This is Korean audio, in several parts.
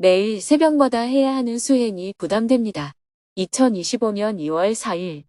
매일 새벽마다 해야 하는 수행이 부담됩니다. 2025년 2월 4일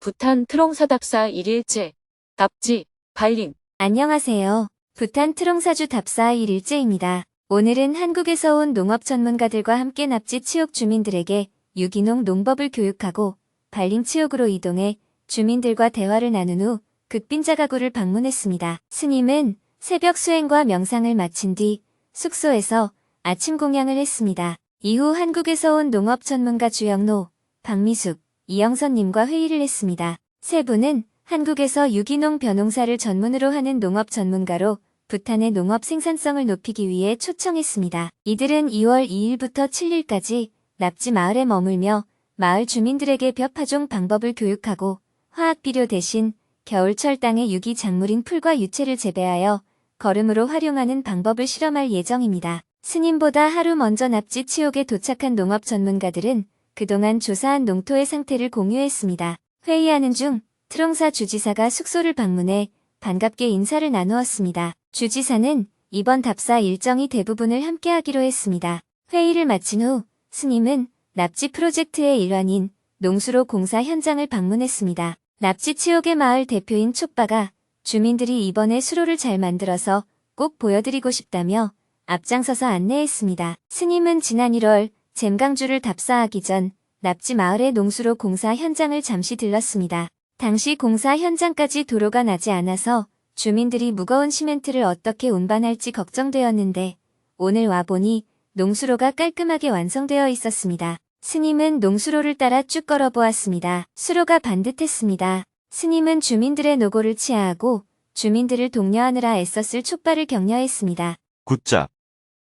부탄 트롱사답사 1일째 답지 발림 안녕하세요. 부탄 트롱사주 답사 1일째입니다. 오늘은 한국에서 온 농업 전문가들과 함께 납치 치옥 주민들에게 유기농 농법을 교육하고 발림 치옥으로 이동해 주민들과 대화를 나눈 후 극빈자 가구를 방문했습니다. 스님은 새벽 수행과 명상을 마친 뒤 숙소에서 아침 공양을 했습니다. 이후 한국에서 온 농업 전문가 주영노, 박미숙, 이영선님과 회의를 했습니다. 세 분은 한국에서 유기농 벼농사를 전문으로 하는 농업 전문가로 부탄의 농업 생산성을 높이기 위해 초청했습니다. 이들은 2월 2일부터 7일까지 납지 마을에 머물며 마을 주민들에게 벼 파종 방법을 교육하고 화학 비료 대신 겨울철 땅의 유기 작물인 풀과 유채를 재배하여 거름으로 활용하는 방법을 실험할 예정입니다. 스님보다 하루 먼저 납지 치옥에 도착한 농업 전문가들은 그동안 조사한 농토의 상태를 공유했습니다. 회의하는 중 트롱사 주지사가 숙소를 방문해 반갑게 인사를 나누었습니다. 주지사는 이번 답사 일정이 대부분을 함께하기로 했습니다. 회의를 마친 후 스님은 납치 프로젝트의 일환인 농수로 공사 현장을 방문했습니다. 납치 치옥의 마을 대표인 촉바가 주민들이 이번에 수로를 잘 만들어서 꼭 보여드리고 싶다며 앞장서서 안내했습니다. 스님은 지난 1월 잼강주를 답사하기 전 납지 마을의 농수로 공사 현장을 잠시 들렀습니다. 당시 공사 현장까지 도로가 나지 않아서 주민들이 무거운 시멘트를 어떻게 운반할지 걱정되었는데 오늘 와보니 농수로가 깔끔하게 완성되어 있었습니다. 스님은 농수로를 따라 쭉 걸어보았습니다. 수로가 반듯했습니다. 스님은 주민들의 노고를 치하하고 주민들을 독려하느라 애썼을 촉발을 격려했습니다. 굿잡.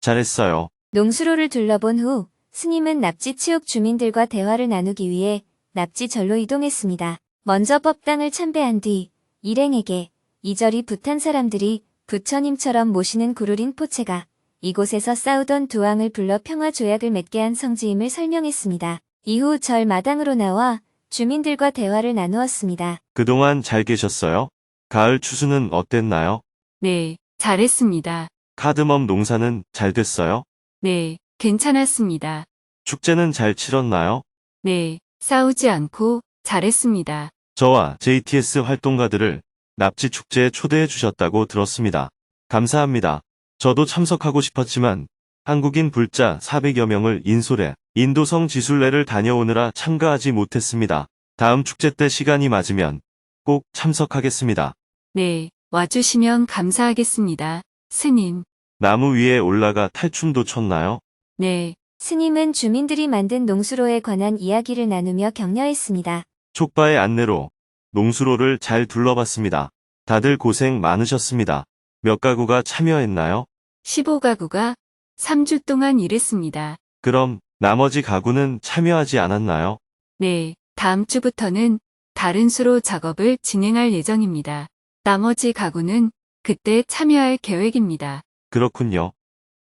잘했어요. 농수로를 둘러본 후 스님은 납지 치옥 주민들과 대화를 나누기 위해 납지 절로 이동했습니다. 먼저 법당을 참배한 뒤 일행에게 이절이 부탄 사람들이 부처님처럼 모시는 구루린 포체가 이곳에서 싸우던 두 왕을 불러 평화 조약을 맺게 한 성지임을 설명했습니다. 이후 절 마당으로 나와 주민들과 대화를 나누었습니다. 그동안 잘 계셨어요? 가을 추수는 어땠나요? 네, 잘했습니다. 카드멈 농사는 잘 됐어요? 네, 괜찮았습니다. 축제는 잘 치렀나요? 네, 싸우지 않고 잘했습니다. 저와 JTS 활동가들을 납치 축제에 초대해 주셨다고 들었습니다. 감사합니다. 저도 참석하고 싶었지만 한국인 불자 400여 명을 인솔해 인도성 지술례를 다녀오느라 참가하지 못했습니다. 다음 축제 때 시간이 맞으면 꼭 참석하겠습니다. 네, 와주시면 감사하겠습니다. 스님. 나무 위에 올라가 탈춤도 췄나요? 네, 스님은 주민들이 만든 농수로에 관한 이야기를 나누며 격려했습니다. 촉바의 안내로 농수로를 잘 둘러봤습니다. 다들 고생 많으셨습니다. 몇 가구가 참여했나요? 15가구가 3주 동안 일했습니다. 그럼 나머지 가구는 참여하지 않았나요? 네, 다음 주부터는 다른 수로 작업을 진행할 예정입니다. 나머지 가구는 그때 참여할 계획입니다. 그렇군요.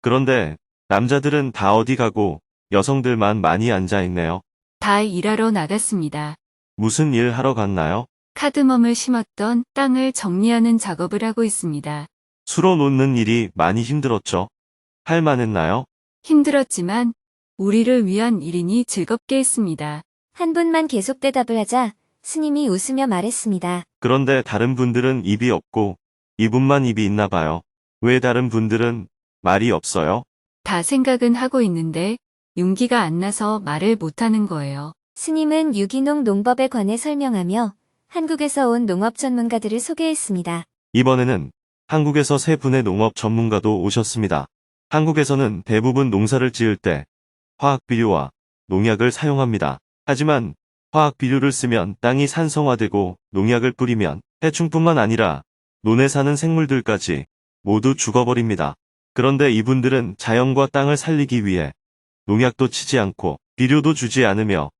그런데 남자들은 다 어디 가고 여성들만 많이 앉아 있네요. 다 일하러 나갔습니다. 무슨 일 하러 갔나요? 카드멈을 심었던 땅을 정리하는 작업을 하고 있습니다. 수로 놓는 일이 많이 힘들었죠. 할 만했나요? 힘들었지만 우리를 위한 일이니 즐겁게 했습니다. 한 분만 계속 대답을 하자 스님이 웃으며 말했습니다. 그런데 다른 분들은 입이 없고 이분만 입이 있나 봐요. 왜 다른 분들은 말이 없어요? 다 생각은 하고 있는데 용기가 안 나서 말을 못하는 거예요. 스님은 유기농 농법에 관해 설명하며 한국에서 온 농업 전문가들을 소개했습니다. 이번에는 한국에서 세 분의 농업 전문가도 오셨습니다. 한국에서는 대부분 농사를 지을 때 화학 비료와 농약을 사용합니다. 하지만 화학 비료를 쓰면 땅이 산성화되고 농약을 뿌리면 해충뿐만 아니라 논에 사는 생물들까지 모두 죽어버립니다. 그런데 이분들은 자연과 땅을 살리기 위해 농약도 치지 않고 비료도 주지 않으며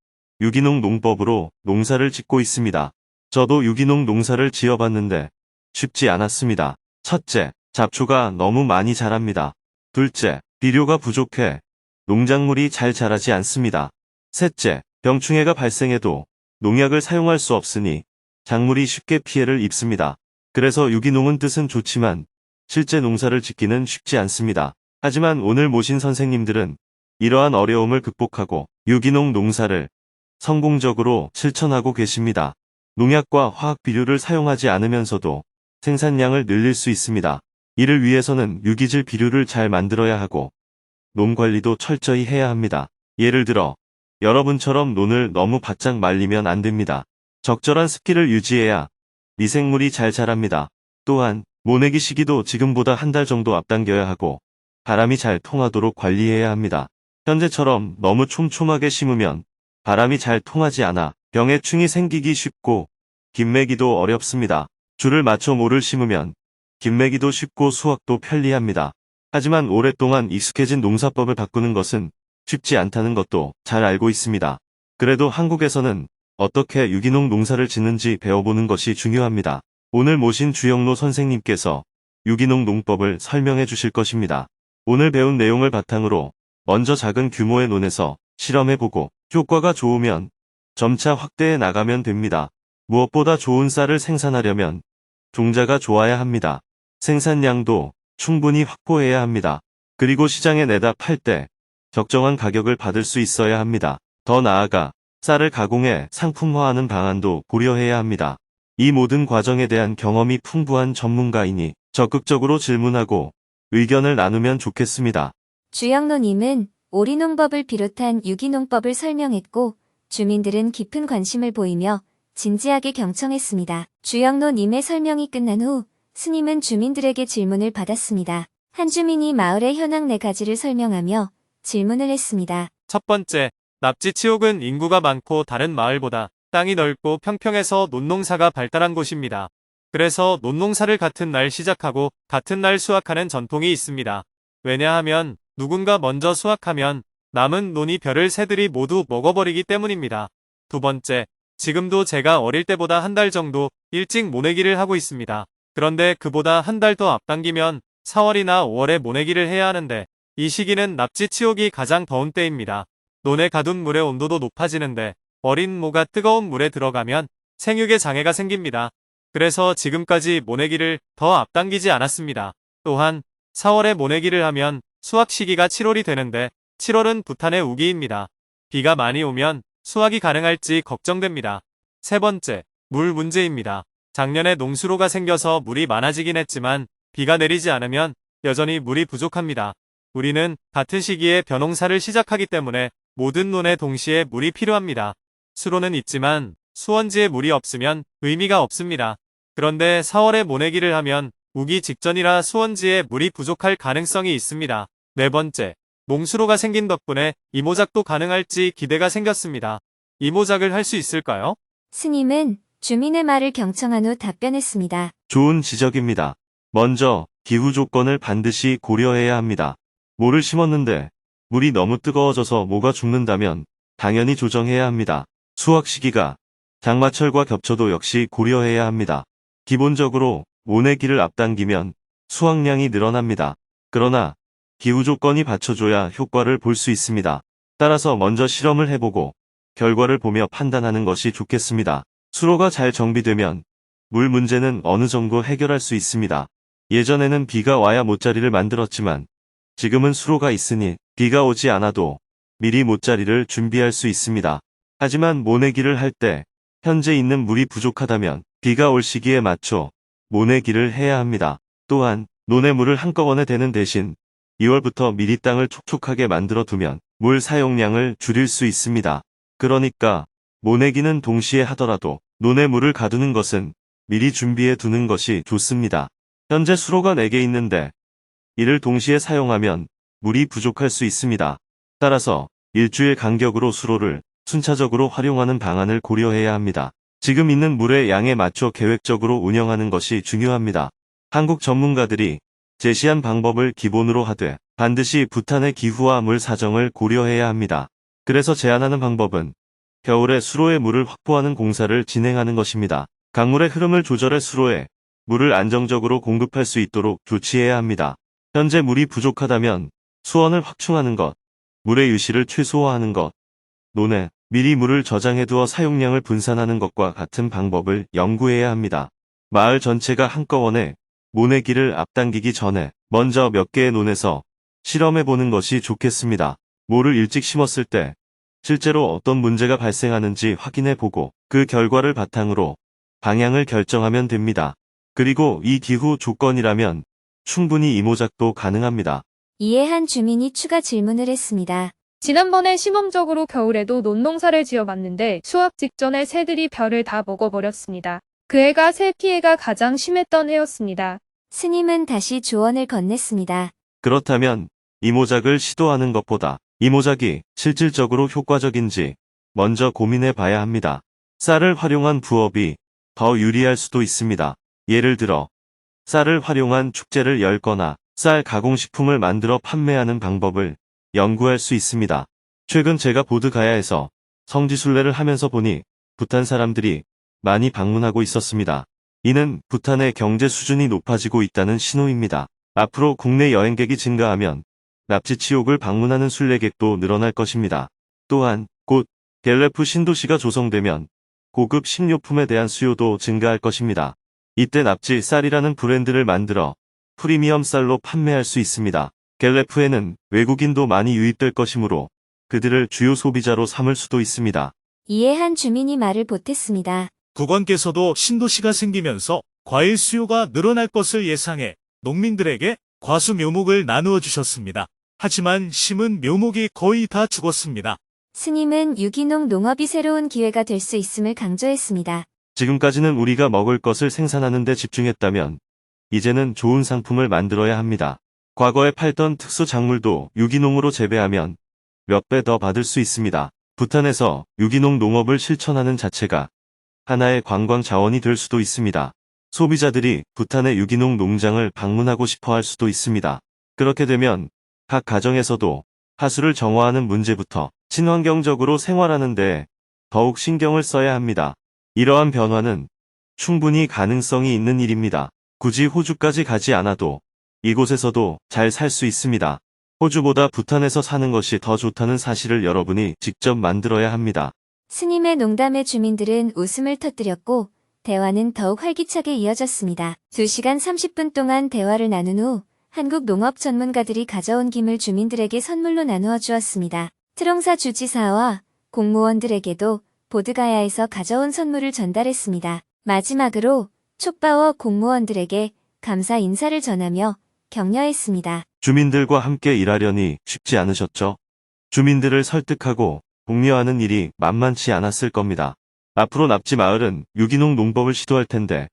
유기농 농법으로 농사를 짓고 있습니다. 저도 유기농 농사를 지어봤는데 쉽지 않았습니다. 첫째, 잡초가 너무 많이 자랍니다. 둘째, 비료가 부족해 농작물이 잘 자라지 않습니다. 셋째, 병충해가 발생해도 농약을 사용할 수 없으니 작물이 쉽게 피해를 입습니다. 그래서 유기농은 뜻은 좋지만 실제 농사를 짓기는 쉽지 않습니다. 하지만 오늘 모신 선생님들은 이러한 어려움을 극복하고 유기농 농사를 성공적으로 실천하고 계십니다. 농약과 화학 비료를 사용하지 않으면서도 생산량을 늘릴 수 있습니다. 이를 위해서는 유기질 비료를 잘 만들어야 하고 논 관리도 철저히 해야 합니다. 예를 들어 여러분처럼 논을 너무 바짝 말리면 안 됩니다. 적절한 습기를 유지해야 미생물이 잘 자랍니다. 또한 모내기 시기도 지금보다 한 달 정도 앞당겨야 하고 바람이 잘 통하도록 관리해야 합니다. 현재처럼 너무 촘촘하게 심으면 바람이 잘 통하지 않아 병해충이 생기기 쉽고 김매기도 어렵습니다. 줄을 맞춰 모를 심으면 김매기도 쉽고 수확도 편리합니다. 하지만 오랫동안 익숙해진 농사법을 바꾸는 것은 쉽지 않다는 것도 잘 알고 있습니다. 그래도 한국에서는 어떻게 유기농 농사를 짓는지 배워보는 것이 중요합니다. 오늘 모신 주영로 선생님께서 유기농 농법을 설명해 주실 것입니다. 오늘 배운 내용을 바탕으로 먼저 작은 규모의 논에서 실험해보고 효과가 좋으면 점차 확대해 나가면 됩니다. 무엇보다 좋은 쌀을 생산하려면 종자가 좋아야 합니다. 생산량도 충분히 확보해야 합니다. 그리고 시장에 내다 팔 때 적정한 가격을 받을 수 있어야 합니다. 더 나아가 쌀을 가공해 상품화하는 방안도 고려해야 합니다. 이 모든 과정에 대한 경험이 풍부한 전문가이니 적극적으로 질문하고 의견을 나누면 좋겠습니다. 주영로님은 오리농법을 비롯한 유기농법을 설명했고 주민들은 깊은 관심을 보이며 진지하게 경청했습니다. 주영로님의 설명이 끝난 후 스님은 주민들에게 질문을 받았습니다. 한 주민이 마을의 현황 네 가지를 설명하며 질문을 했습니다. 첫 번째, 납지치옥은 인구가 많고 다른 마을보다 땅이 넓고 평평해서 논농사가 발달한 곳입니다. 그래서 논농사를 같은 날 시작하고 같은 날 수확하는 전통이 있습니다. 왜냐하면 누군가 먼저 수확하면 남은 논이 별을 새들이 모두 먹어버리기 때문입니다. 두 번째, 지금도 제가 어릴 때보다 한 달 정도 일찍 모내기를 하고 있습니다. 그런데 그보다 한 달 더 앞당기면 4월이나 5월에 모내기를 해야 하는데 이 시기는 납지 치옥이 가장 더운 때입니다. 논에 가둔 물의 온도도 높아지는데 어린 모가 뜨거운 물에 들어가면 생육에 장애가 생깁니다. 그래서 지금까지 모내기를 더 앞당기지 않았습니다. 또한 4월에 모내기를 하면 수확 시기가 7월이 되는데 7월은 부탄의 우기입니다. 비가 많이 오면 수확이 가능할지 걱정됩니다. 세 번째, 물 문제입니다. 작년에 농수로가 생겨서 물이 많아지긴 했지만 비가 내리지 않으면 여전히 물이 부족합니다. 우리는 같은 시기에 벼농사를 시작하기 때문에 모든 논에 동시에 물이 필요합니다. 수로는 있지만 수원지에 물이 없으면 의미가 없습니다. 그런데 4월에 모내기를 하면 우기 직전이라 수원지에 물이 부족할 가능성이 있습니다. 네 번째, 몽수로가 생긴 덕분에 이모작도 가능할지 기대가 생겼습니다. 이모작을 할 수 있을까요? 스님은 주민의 말을 경청한 후 답변했습니다. 좋은 지적입니다. 먼저 기후 조건을 반드시 고려해야 합니다. 모를 심었는데 물이 너무 뜨거워져서 모가 죽는다면 당연히 조정해야 합니다. 수확 시기가 장마철과 겹쳐도 역시 고려해야 합니다. 기본적으로 모내기를 앞당기면 수확량이 늘어납니다. 그러나 기후 조건이 받쳐줘야 효과를 볼 수 있습니다. 따라서 먼저 실험을 해보고 결과를 보며 판단하는 것이 좋겠습니다. 수로가 잘 정비되면 물 문제는 어느 정도 해결할 수 있습니다. 예전에는 비가 와야 못자리를 만들었지만 지금은 수로가 있으니 비가 오지 않아도 미리 못자리를 준비할 수 있습니다. 하지만 모내기를 할 때 현재 있는 물이 부족하다면 비가 올 시기에 맞춰 모내기를 해야 합니다. 또한 논에 물을 한꺼번에 대는 대신 2월부터 미리 땅을 촉촉하게 만들어 두면 물 사용량을 줄일 수 있습니다. 그러니까 모내기는 동시에 하더라도 논에 물을 가두는 것은 미리 준비해 두는 것이 좋습니다. 현재 수로가 4개 있는데 이를 동시에 사용하면 물이 부족할 수 있습니다. 따라서 일주일 간격으로 수로를 순차적으로 활용하는 방안을 고려해야 합니다. 지금 있는 물의 양에 맞춰 계획적으로 운영하는 것이 중요합니다. 한국 전문가들이 제시한 방법을 기본으로 하되 반드시 부탄의 기후와 물 사정을 고려해야 합니다. 그래서 제안하는 방법은 겨울에 수로에 물을 확보하는 공사를 진행하는 것입니다. 강물의 흐름을 조절해 수로에 물을 안정적으로 공급할 수 있도록 조치해야 합니다. 현재 물이 부족하다면 수원을 확충하는 것, 물의 유실을 최소화하는 것, 논에 미리 물을 저장해두어 사용량을 분산하는 것과 같은 방법을 연구해야 합니다. 마을 전체가 한꺼번에 모내기를 앞당기기 전에 먼저 몇 개의 논에서 실험해보는 것이 좋겠습니다. 모를 일찍 심었을 때 실제로 어떤 문제가 발생하는지 확인해보고 그 결과를 바탕으로 방향을 결정하면 됩니다. 그리고 이 기후 조건이라면 충분히 이모작도 가능합니다. 이에 한 주민이 추가 질문을 했습니다. 지난번에 시범적으로 겨울에도 논농사를 지어봤는데 수확 직전에 새들이 벼를 다 먹어버렸습니다. 그 해가 새 피해가 가장 심했던 해였습니다. 스님은 다시 조언을 건넸습니다. 그렇다면 이모작을 시도하는 것보다 이모작이 실질적으로 효과적인지 먼저 고민해 봐야 합니다. 쌀을 활용한 부업이 더 유리할 수도 있습니다. 예를 들어 쌀을 활용한 축제를 열거나 쌀 가공식품을 만들어 판매하는 방법을 연구할 수 있습니다. 최근 제가 보드가야에서 성지순례를 하면서 보니 부탄 사람들이 많이 방문하고 있었습니다. 이는 부탄의 경제 수준이 높아지고 있다는 신호입니다. 앞으로 국내 여행객이 증가하면 납치치옥을 방문하는 순례객도 늘어날 것입니다. 또한 곧 갤레프 신도시가 조성되면 고급 식료품에 대한 수요도 증가할 것입니다. 이때 납치 쌀이라는 브랜드를 만들어 프리미엄 쌀로 판매할 수 있습니다. 갤레프에는 외국인도 많이 유입될 것이므로 그들을 주요 소비자로 삼을 수도 있습니다. 이에 한 주민이 말을 보탰습니다. 국원께서도 신도시가 생기면서 과일 수요가 늘어날 것을 예상해 농민들에게 과수 묘목을 나누어 주셨습니다. 하지만 심은 묘목이 거의 다 죽었습니다. 스님은 유기농 농업이 새로운 기회가 될 수 있음을 강조했습니다. 지금까지는 우리가 먹을 것을 생산하는 데 집중했다면 이제는 좋은 상품을 만들어야 합니다. 과거에 팔던 특수 작물도 유기농으로 재배하면 몇 배 더 받을 수 있습니다. 부탄에서 유기농 농업을 실천하는 자체가 하나의 관광 자원이 될 수도 있습니다. 소비자들이 부탄의 유기농 농장을 방문하고 싶어 할 수도 있습니다. 그렇게 되면 각 가정에서도 하수를 정화하는 문제부터 친환경적으로 생활하는데 더욱 신경을 써야 합니다. 이러한 변화는 충분히 가능성이 있는 일입니다. 굳이 호주까지 가지 않아도 이곳에서도 잘 살 수 있습니다. 호주보다 부탄에서 사는 것이 더 좋다는 사실을 여러분이 직접 만들어야 합니다. 스님의 농담에 주민들은 웃음을 터뜨렸고 대화는 더욱 활기차게 이어졌습니다. 2시간 30분 동안 대화를 나눈 후 한국 농업 전문가들이 가져온 김을 주민들에게 선물로 나누어 주었습니다. 트롱사 주지사와 공무원들에게도 보드가야에서 가져온 선물을 전달했습니다. 마지막으로 촉바워 공무원들에게 감사 인사를 전하며 격려했습니다. 주민들과 함께 일하려니 쉽지 않으셨죠? 주민들을 설득하고 독려하는 일이 만만치 않았을 겁니다. 앞으로 납지 마을은 유기농 농법을 시도할 텐데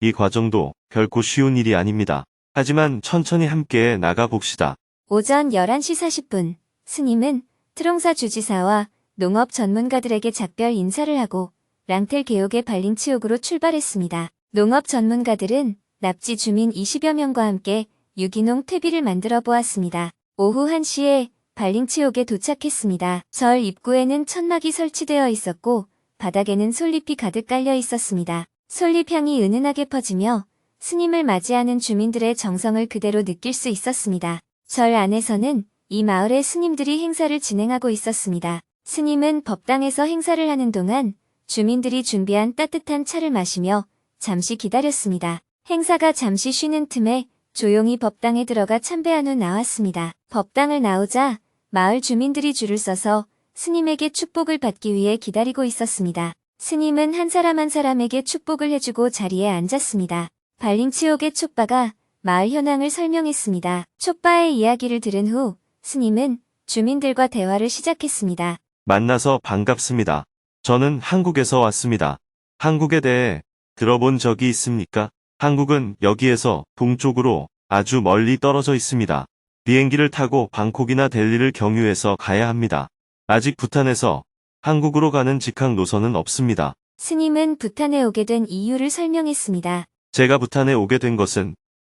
이 과정도 결코 쉬운 일이 아닙니다. 하지만 천천히 함께 나가 봅시다. 오전 11시 40분, 스님은 트롱사 주지사와 농업 전문가들에게 작별 인사를 하고 랑텔 개옥의 발링치옥으로 출발했습니다. 농업 전문가들은 납지 주민 20여 명과 함께 유기농 퇴비를 만들어 보았습니다. 오후 1시에 발링치옥에 도착했습니다. 절 입구에는 천막이 설치되어 있었고 바닥에는 솔잎이 가득 깔려 있었습니다. 솔잎 향이 은은하게 퍼지며 스님을 맞이하는 주민들의 정성을 그대로 느낄 수 있었습니다. 절 안에서는 이 마을의 스님들이 행사를 진행하고 있었습니다. 스님은 법당에서 행사를 하는 동안 주민들이 준비한 따뜻한 차를 마시며 잠시 기다렸습니다. 행사가 잠시 쉬는 틈에 조용히 법당에 들어가 참배한 후 나왔습니다. 법당을 나오자 마을 주민들이 줄을 서서 스님에게 축복을 받기 위해 기다리고 있었습니다. 스님은 한 사람 한 사람에게 축복을 해주고 자리에 앉았습니다. 발링치옥의 촉바가 마을 현황을 설명했습니다. 촉바의 이야기를 들은 후 스님은 주민들과 대화를 시작했습니다. 만나서 반갑습니다. 저는 한국에서 왔습니다. 한국에 대해 들어본 적이 있습니까? 한국은 여기에서 동쪽으로 아주 멀리 떨어져 있습니다. 비행기를 타고 방콕이나 델리를 경유해서 가야 합니다. 아직 부탄에서 한국으로 가는 직항 노선은 없습니다. 스님은 부탄에 오게 된 이유를 설명했습니다. 제가 부탄에 오게 된 것은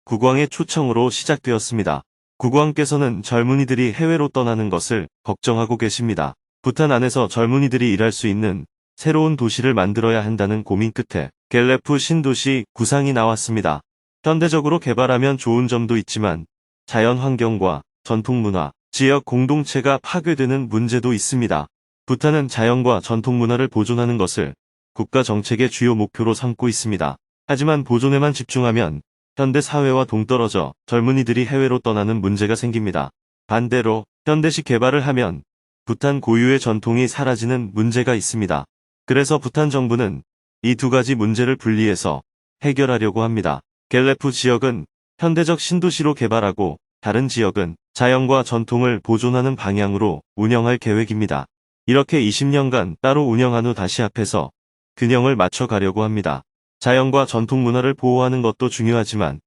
국왕의 초청으로 시작되었습니다. 국왕께서는 젊은이들이 해외로 떠나는 것을 걱정하고 계십니다. 부탄 안에서 젊은이들이 일할 수 있는 새로운 도시를 만들어야 한다는 고민 끝에 갤레프 신도시 구상이 나왔습니다. 현대적으로 개발하면 좋은 점도 있지만 자연 환경과 전통 문화, 지역 공동체가 파괴되는 문제도 있습니다. 부탄은 자연과 전통 문화를 보존하는 것을 국가 정책의 주요 목표로 삼고 있습니다. 하지만 보존에만 집중하면 현대 사회와 동떨어져 젊은이들이 해외로 떠나는 문제가 생깁니다. 반대로 현대식 개발을 하면 부탄 고유의 전통이 사라지는 문제가 있습니다. 그래서 부탄 정부는 이 두 가지 문제를 분리해서 해결하려고 합니다. 갤레프 지역은 현대적 신도시로 개발하고 다른 지역은 자연과 전통을 보존하는 방향으로 운영할 계획입니다. 이렇게 20년간 따로 운영한 후 다시 합해서 균형을 맞춰 가려고 합니다. 자연과 전통 문화를 보호하는 것도 중요하지만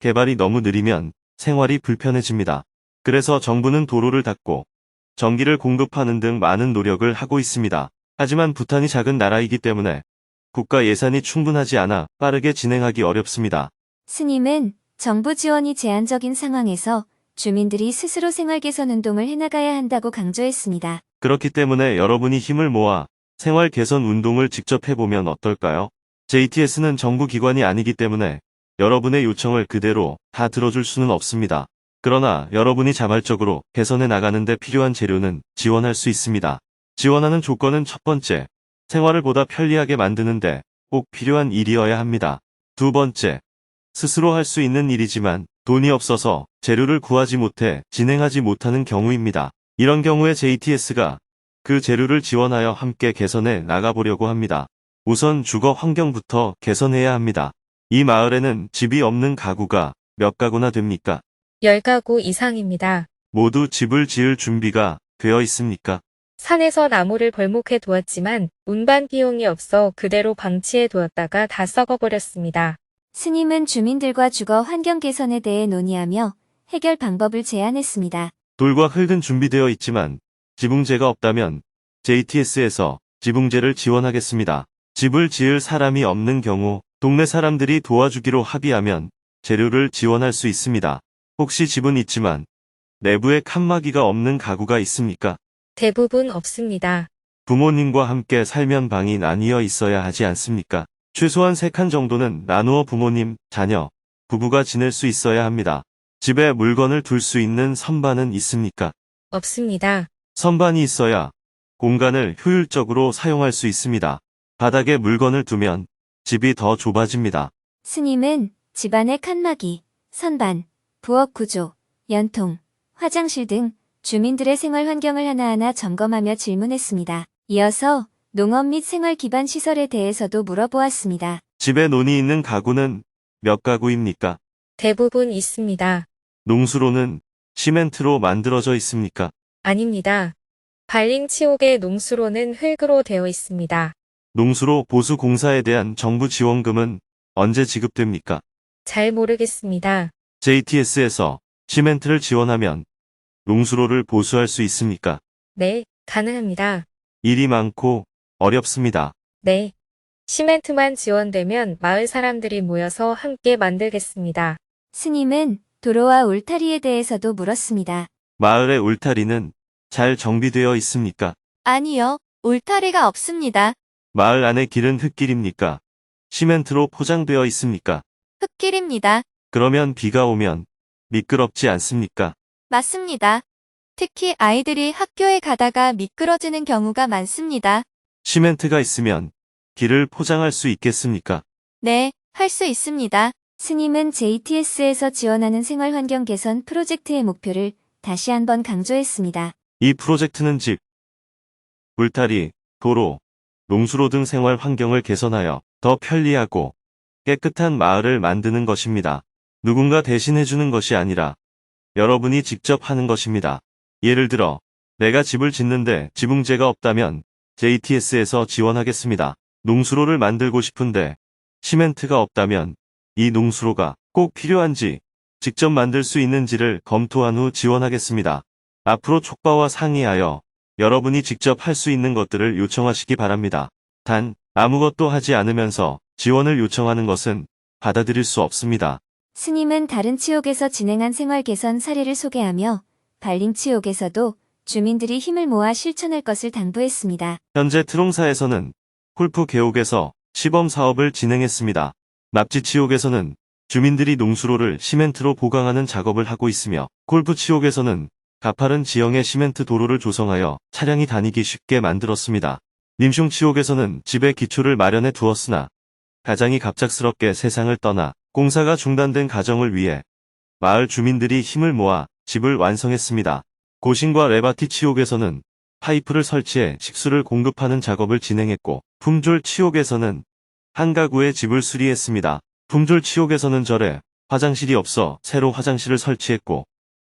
개발이 너무 느리면 생활이 불편해집니다. 그래서 정부는 도로를 닫고 전기를 공급하는 등 많은 노력을 하고 있습니다. 하지만 부탄이 작은 나라이기 때문에 국가 예산이 충분하지 않아 빠르게 진행하기 어렵습니다. 스님은 정부 지원이 제한적인 상황에서 주민들이 스스로 생활 개선 운동을 해나가야 한다고 강조했습니다. 그렇기 때문에 여러분이 힘을 모아 생활 개선 운동을 직접 해보면 어떨까요? JTS는 정부 기관이 아니기 때문에 여러분의 요청을 그대로 다 들어줄 수는 없습니다. 그러나 여러분이 자발적으로 개선해 나가는데 필요한 재료는 지원할 수 있습니다. 지원하는 조건은 첫 번째, 생활을 보다 편리하게 만드는데 꼭 필요한 일이어야 합니다. 두 번째, 스스로 할 수 있는 일이지만 돈이 없어서 재료를 구하지 못해 진행하지 못하는 경우입니다. 이런 경우에 JTS가 그 재료를 지원하여 함께 개선해 나가보려고 합니다. 우선 주거 환경부터 개선해야 합니다. 이 마을에는 집이 없는 가구가 몇 가구나 됩니까? 10가구 이상입니다. 모두 집을 지을 준비가 되어 있습니까? 산에서 나무를 벌목해 두었지만 운반 비용이 없어 그대로 방치해 두었다가 다 썩어버렸습니다. 스님은 주민들과 주거 환경 개선에 대해 논의하며 해결 방법을 제안했습니다. 돌과 흙은 준비되어 있지만 지붕재가 없다면 JTS에서 지붕재를 지원하겠습니다. 집을 지을 사람이 없는 경우 동네 사람들이 도와주기로 합의하면 재료를 지원할 수 있습니다. 혹시 집은 있지만 내부에 칸막이가 없는 가구가 있습니까? 대부분 없습니다. 부모님과 함께 살면 방이 나뉘어 있어야 하지 않습니까? 최소한 세 칸 정도는 나누어 부모님, 자녀, 부부가 지낼 수 있어야 합니다. 집에 물건을 둘 수 있는 선반은 있습니까? 없습니다. 선반이 있어야 공간을 효율적으로 사용할 수 있습니다. 바닥에 물건을 두면 집이 더 좁아집니다. 스님은 집안의 칸막이, 선반, 부엌 구조, 연통, 화장실 등 주민들의 생활 환경을 하나하나 점검하며 질문했습니다. 이어서 농업 및 생활 기반 시설에 대해서도 물어보았습니다. 집에 논이 있는 가구는 몇 가구입니까? 대부분 있습니다. 농수로는 시멘트로 만들어져 있습니까? 아닙니다. 발링 치옥의 농수로는 흙으로 되어 있습니다. 농수로 보수 공사에 대한 정부 지원금은 언제 지급됩니까? 잘 모르겠습니다. JTS에서 시멘트를 지원하면 농수로를 보수할 수 있습니까? 네, 가능합니다. 일이 많고 어렵습니다. 네. 시멘트만 지원되면 마을 사람들이 모여서 함께 만들겠습니다. 스님은 도로와 울타리에 대해서도 물었습니다. 마을의 울타리는 잘 정비되어 있습니까? 아니요, 울타리가 없습니다. 마을 안의 길은 흙길입니까? 시멘트로 포장되어 있습니까? 흙길입니다. 그러면 비가 오면 미끄럽지 않습니까? 맞습니다. 특히 아이들이 학교에 가다가 미끄러지는 경우가 많습니다. 시멘트가 있으면 길을 포장할 수 있겠습니까? 네, 할 수 있습니다. 스님은 JTS에서 지원하는 생활환경 개선 프로젝트의 목표를 다시 한번 강조했습니다. 이 프로젝트는 집, 울타리, 도로, 농수로 등 생활 환경을 개선하여 더 편리하고 깨끗한 마을을 만드는 것입니다. 누군가 대신해주는 것이 아니라 여러분이 직접 하는 것입니다. 예를 들어, 내가 집을 짓는데 지붕재가 없다면 JTS에서 지원하겠습니다. 농수로를 만들고 싶은데 시멘트가 없다면 이 농수로가 꼭 필요한지 직접 만들 수 있는지를 검토한 후 지원하겠습니다. 앞으로 촉바와 상의하여 여러분이 직접 할 수 있는 것들을 요청하시기 바랍니다. 단, 아무것도 하지 않으면서 지원을 요청하는 것은 받아들일 수 없습니다. 스님은 다른 치옥에서 진행한 생활 개선 사례를 소개하며 발링 치옥에서도 주민들이 힘을 모아 실천할 것을 당부했습니다. 현재 트롱사에서는 콜프 계옥에서 시범 사업을 진행했습니다. 납지 치옥에서는 주민들이 농수로를 시멘트로 보강하는 작업을 하고 있으며 콜프 치옥에서는 가파른 지형의 시멘트 도로를 조성하여 차량이 다니기 쉽게 만들었습니다. 님숑 치옥에서는 집의 기초를 마련해 두었으나 가장이 갑작스럽게 세상을 떠나 공사가 중단된 가정을 위해 마을 주민들이 힘을 모아 집을 완성했습니다. 고신과 레바티 치옥에서는 파이프를 설치해 식수를 공급하는 작업을 진행했고 품졸 치옥에서는 한 가구의 집을 수리했습니다. 품졸 치옥에서는 절에 화장실이 없어 새로 화장실을 설치했고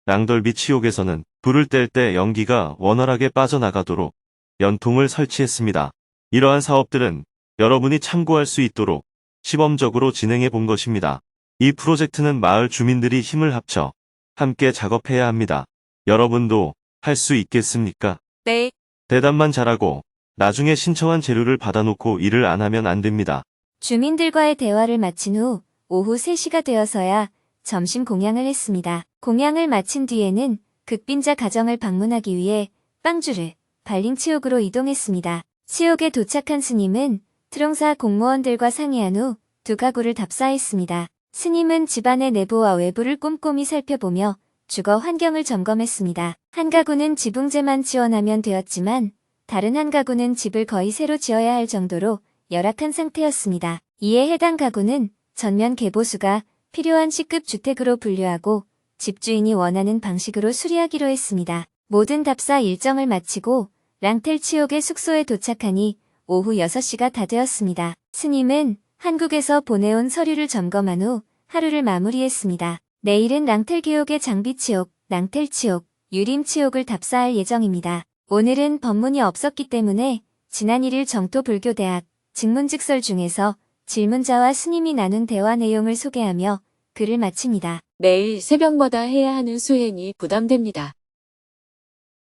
랑덜비 치옥에서는 불을 뗄 때 연기가 원활하게 빠져나가도록 연통을 설치했습니다. 이러한 사업들은 여러분이 참고할 수 있도록 시범적으로 진행해 본 것입니다. 이 프로젝트는 마을 주민들이 힘을 합쳐 함께 작업해야 합니다. 여러분도 할 수 있겠습니까? 네. 대답만 잘하고 나중에 신청한 재료를 받아놓고 일을 안 하면 안 됩니다. 주민들과의 대화를 마친 후 오후 3시가 되어서야 점심 공양을 했습니다. 공양을 마친 뒤에는 극빈자 가정을 방문하기 위해 빵주를 발링 치옥으로 이동했습니다. 치옥에 도착한 스님은 트롱사 공무원들과 상의한 후 두 가구를 답사했습니다. 스님은 집안의 내부와 외부를 꼼꼼히 살펴보며 주거 환경을 점검했습니다. 한 가구는 지붕재만 지원하면 되었지만 다른 한 가구는 집을 거의 새로 지어야 할 정도로 열악한 상태였습니다. 이에 해당 가구는 전면 개보수가 필요한 C급 주택으로 분류하고 집주인이 원하는 방식으로 수리하기로 했습니다. 모든 답사 일정을 마치고 랑텔 치옥의 숙소에 도착하니 오후 6시가 다 되었습니다. 스님은 한국에서 보내온 서류를 점검한 후 하루를 마무리했습니다. 내일은 랑텔 교육의 장비 치옥, 랑텔 치옥, 유림 치옥을 답사할 예정입니다. 오늘은 법문이 없었기 때문에 지난 1일 정토불교대학 직문직설 중에서 질문자와 스님이 나눈 대화 내용을 소개하며 글을 마칩니다. 매일 새벽마다 해야 하는 수행이 부담됩니다.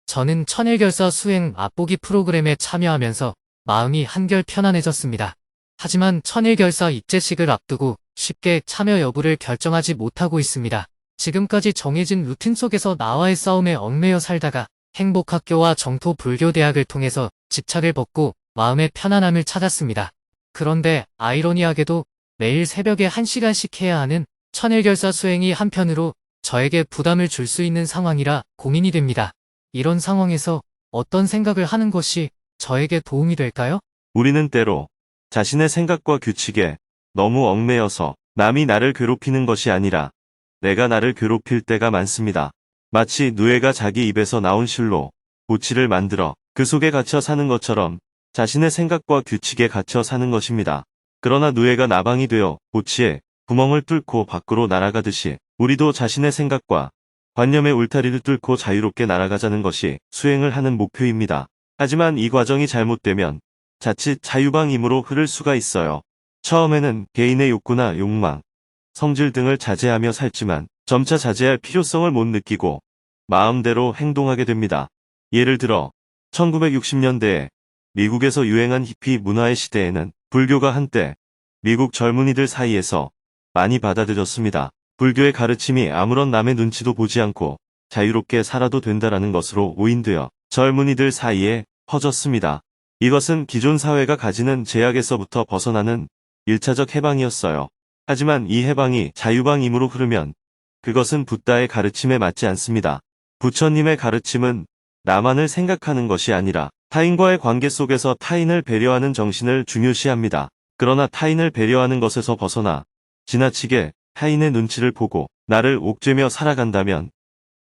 저는 천일결사 수행 맛보기 프로그램에 참여하면서 마음이 한결 편안해졌습니다. 하지만 천일결사 입제식을 앞두고 쉽게 참여 여부를 결정하지 못하고 있습니다. 지금까지 정해진 루틴 속에서 나와의 싸움에 얽매여 살다가 행복학교와 정토 불교대학을 통해서 집착을 벗고 마음의 편안함을 찾았습니다. 그런데 아이러니하게도 매일 새벽에 1시간씩 해야 하는 천일결사 수행이 한편으로 저에게 부담을 줄 수 있는 상황이라 고민이 됩니다. 이런 상황에서 어떤 생각을 하는 것이 저에게 도움이 될까요? 우리는 때로 자신의 생각과 규칙에 너무 얽매여서 남이 나를 괴롭히는 것이 아니라 내가 나를 괴롭힐 때가 많습니다. 마치 누에가 자기 입에서 나온 실로 보치를 만들어 그 속에 갇혀 사는 것처럼 자신의 생각과 규칙에 갇혀 사는 것입니다. 그러나 누에가 나방이 되어 보치에 구멍을 뚫고 밖으로 날아가듯이 우리도 자신의 생각과 관념의 울타리를 뚫고 자유롭게 날아가자는 것이 수행을 하는 목표입니다. 하지만 이 과정이 잘못되면 자칫 자유방임으로 흐를 수가 있어요. 처음에는 개인의 욕구나 욕망, 성질 등을 자제하며 살지만 점차 자제할 필요성을 못 느끼고 마음대로 행동하게 됩니다. 예를 들어 1960년대에 미국에서 유행한 히피 문화의 시대에는 불교가 한때 미국 젊은이들 사이에서 많이 받아들였습니다. 불교의 가르침이 아무런 남의 눈치도 보지 않고 자유롭게 살아도 된다라는 것으로 오인되어 젊은이들 사이에 퍼졌습니다. 이것은 기존 사회가 가지는 제약에서부터 벗어나는 1차적 해방이었어요. 하지만 이 해방이 자유방임으로 흐르면 그것은 붓다의 가르침에 맞지 않습니다. 부처님의 가르침은 나만을 생각하는 것이 아니라 타인과의 관계 속에서 타인을 배려하는 정신을 중요시합니다. 그러나 타인을 배려하는 것에서 벗어나 지나치게 타인의 눈치를 보고 나를 옥죄며 살아간다면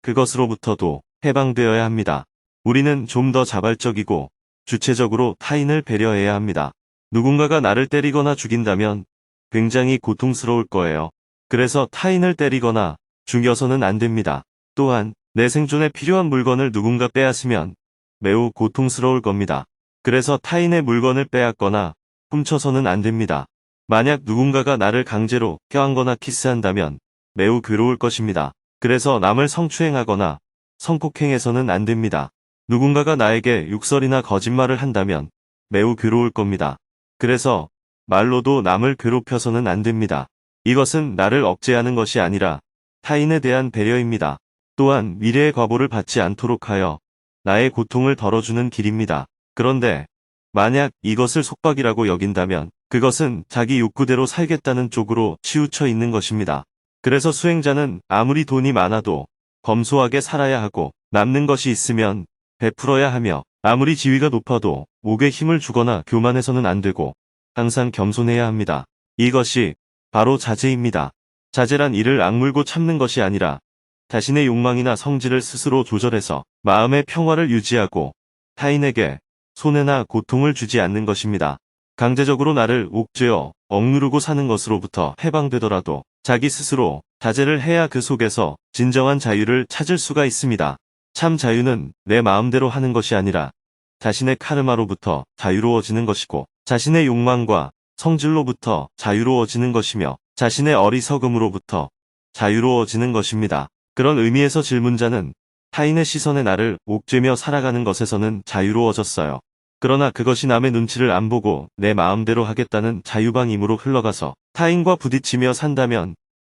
그것으로부터도 해방되어야 합니다. 우리는 좀 더 자발적이고 주체적으로 타인을 배려해야 합니다. 누군가가 나를 때리거나 죽인다면 굉장히 고통스러울 거예요. 그래서 타인을 때리거나 죽여서는 안 됩니다. 또한 내 생존에 필요한 물건을 누군가 빼앗으면 매우 고통스러울 겁니다. 그래서 타인의 물건을 빼앗거나 훔쳐서는 안 됩니다. 만약 누군가가 나를 강제로 껴안거나 키스한다면 매우 괴로울 것입니다. 그래서 남을 성추행하거나 성폭행해서는 안 됩니다. 누군가가 나에게 욕설이나 거짓말을 한다면 매우 괴로울 겁니다. 그래서 말로도 남을 괴롭혀서는 안 됩니다. 이것은 나를 억제하는 것이 아니라 타인에 대한 배려입니다. 또한 미래의 과보를 받지 않도록 하여 나의 고통을 덜어주는 길입니다. 그런데 만약 이것을 속박이라고 여긴다면 그것은 자기 욕구대로 살겠다는 쪽으로 치우쳐 있는 것입니다. 그래서 수행자는 아무리 돈이 많아도 검소하게 살아야 하고 남는 것이 있으면 베풀어야 하며 아무리 지위가 높아도 목에 힘을 주거나 교만해서는 안 되고 항상 겸손해야 합니다. 이것이 바로 자제입니다. 자제란 이를 악물고 참는 것이 아니라 자신의 욕망이나 성질을 스스로 조절해서 마음의 평화를 유지하고 타인에게 손해나 고통을 주지 않는 것입니다. 강제적으로 나를 옥죄어 억누르고 사는 것으로부터 해방되더라도 자기 스스로 자제를 해야 그 속에서 진정한 자유를 찾을 수가 있습니다. 참 자유는 내 마음대로 하는 것이 아니라 자신의 카르마로부터 자유로워지는 것이고 자신의 욕망과 성질로부터 자유로워지는 것이며 자신의 어리석음으로부터 자유로워지는 것입니다. 그런 의미에서 질문자는 타인의 시선에 나를 옥죄며 살아가는 것에서는 자유로워졌어요. 그러나 그것이 남의 눈치를 안 보고 내 마음대로 하겠다는 자유방임으로 흘러가서 타인과 부딪히며 산다면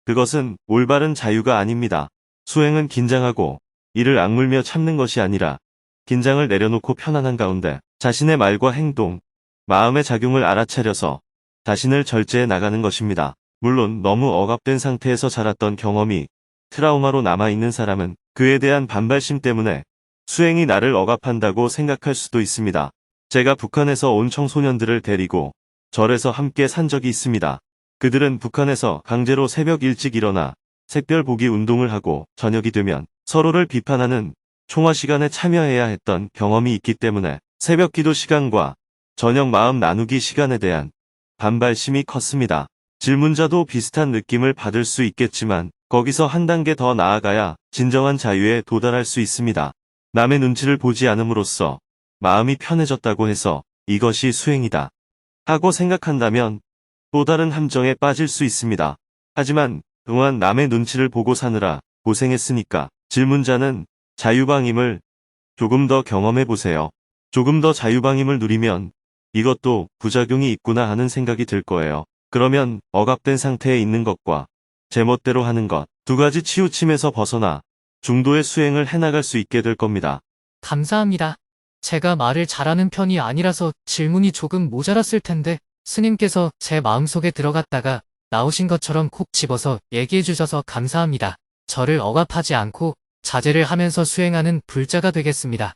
그것은 올바른 자유가 아닙니다. 수행은 긴장하고 이를 악물며 참는 것이 아니라 긴장을 내려놓고 편안한 가운데 자신의 말과 행동, 마음의 작용을 알아차려서 자신을 절제해 나가는 것입니다. 물론 너무 억압된 상태에서 자랐던 경험이 트라우마로 남아있는 사람은 그에 대한 반발심 때문에 수행이 나를 억압한다고 생각할 수도 있습니다. 제가 북한에서 온 청소년들을 데리고 절에서 함께 산 적이 있습니다. 그들은 북한에서 강제로 새벽 일찍 일어나 색별 보기 운동을 하고 저녁이 되면 서로를 비판하는 총화 시간에 참여해야 했던 경험이 있기 때문에 새벽 기도 시간과 저녁 마음 나누기 시간에 대한 반발심이 컸습니다. 질문자도 비슷한 느낌을 받을 수 있겠지만 거기서 한 단계 더 나아가야 진정한 자유에 도달할 수 있습니다. 남의 눈치를 보지 않음으로써 마음이 편해졌다고 해서 이것이 수행이다. 하고 생각한다면 또 다른 함정에 빠질 수 있습니다. 하지만 그동안 남의 눈치를 보고 사느라 고생했으니까 질문자는 자유방임을 조금 더 경험해 보세요. 조금 더 자유방임을 누리면 이것도 부작용이 있구나 하는 생각이 들 거예요. 그러면 억압된 상태에 있는 것과 제멋대로 하는 것 두 가지 치우침에서 벗어나 중도의 수행을 해나갈 수 있게 될 겁니다. 감사합니다. 제가 말을 잘하는 편이 아니라서 질문이 조금 모자랐을 텐데 스님께서 제 마음속에 들어갔다가 나오신 것처럼 콕 집어서 얘기해 주셔서 감사합니다. 저를 억압하지 않고 자제를 하면서 수행하는 불자가 되겠습니다.